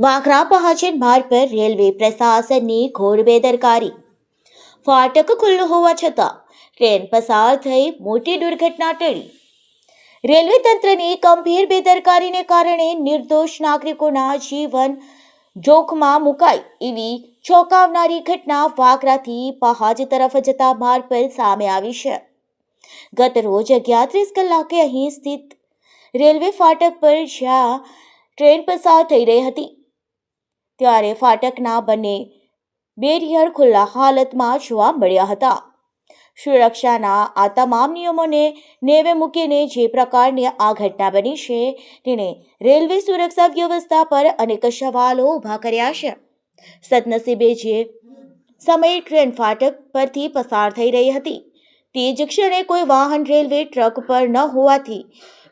વાઘરા પહાચન માર્ગ પર રેલવે પ્રશાસનની ઘોર બેદરકારી. ફાટક ખુલ્લું હોવા છતાં ટ્રેન પસાર થઈ મોટી દુર્ઘટના ટળી. રેલવે તંત્રની ગંભીર બેદરકારીને કારણે નિર્દોષ નાગરિકોના જીવન જોખમાં મુકાય એવી ચોંકાવનારી ઘટના વાકરાથી પહાજ તરફ જતા માર્ગ પર સામે આવી છે. ગત રોજ અગિયાર ત્રીસ કલાકે અહીં સ્થિત રેલવે ફાટક પર જ્યાં ટ્રેન પસાર થઈ રહી હતી. ત્યારે ફાટકના બંને બેરિયર ખુલ્લા હાલતમાં જોવા મળ્યા હતા. સુરક્ષાના આ તમામ નિયમોને નેવે મૂકીને જે પ્રકારની આ ઘટના બની છે તેણે રેલવે સુરક્ષા વ્યવસ્થા પર અનેક સવાલો ઊભા કર્યા છે. સદનસીબે જે સમયે ટ્રેન ફાટક પરથી પસાર થઈ રહી હતી, તે જ ક્ષણે કોઈ વાહન રેલવે ટ્રક પર ન હોવાથી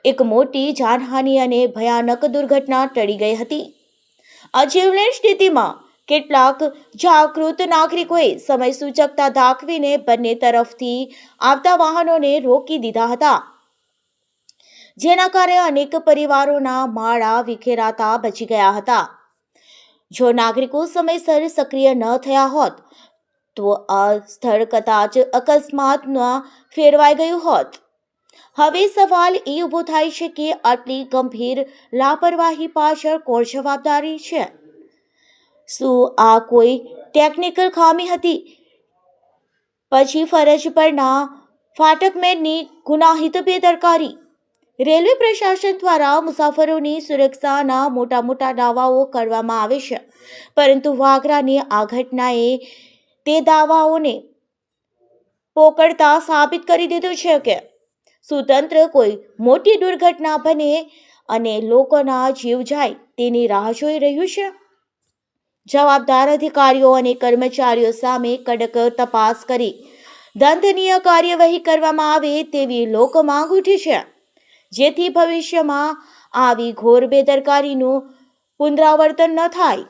એક મોટી જાનહાનિ અને ભયાનક દુર્ઘટના ટળી ગઈ હતી. આ સ્થિતિમાં કેટલાક જાગૃત નાગરિકોએ સમય સૂચકતા દાખવીને બંને તરફથી આવતા વાહનોને રોકી દીધા હતા. જેના કારણે અનેક પરિવારોના માળા વિખેરાતા બચી ગયા હતા. જો નાગરિકો સમયસર સક્રિય ન થયા હોત, તો આ સ્થળ કદાચ અકસ્માતમાં ફેરવાઈ ગયું હોત. હવે સવાલ એ ઊભો થાય છે કે આટલી ગંભીર લાપરવાહી પાછળ કોણ જવાબદારી છે? શું આ કોઈ ટેકનિકલ ખામી હતી? પછી ફરજ પરના ફાટકમેનની ગુનાહિત બેદરકારી. રેલવે પ્રશાસન દ્વારા મુસાફરોની સુરક્ષાના મોટા મોટા દાવાઓ કરવામાં આવે છે. પરંતુ વાગરાની આ ઘટનાએ તે દાવાઓને પોકળતા સાબિત કરી દીધું છે કે સુતંત્ર કોઈ મોટી દુર્ઘટના બને અને લોકોના જીવ જાય તેની રાહ જોઈ રહ્યું છે. જવાબદાર અધિકારીઓ અને કર્મચારીઓ સામે કડક તપાસ કરી દંડનીય કાર્યવાહી કરવામાં આવે તેવી લોક માંગ ઉઠી છે. જેથી ભવિષ્યમાં આવી ઘોર બેદરકારીનું પુનરાવર્તન ન થાય.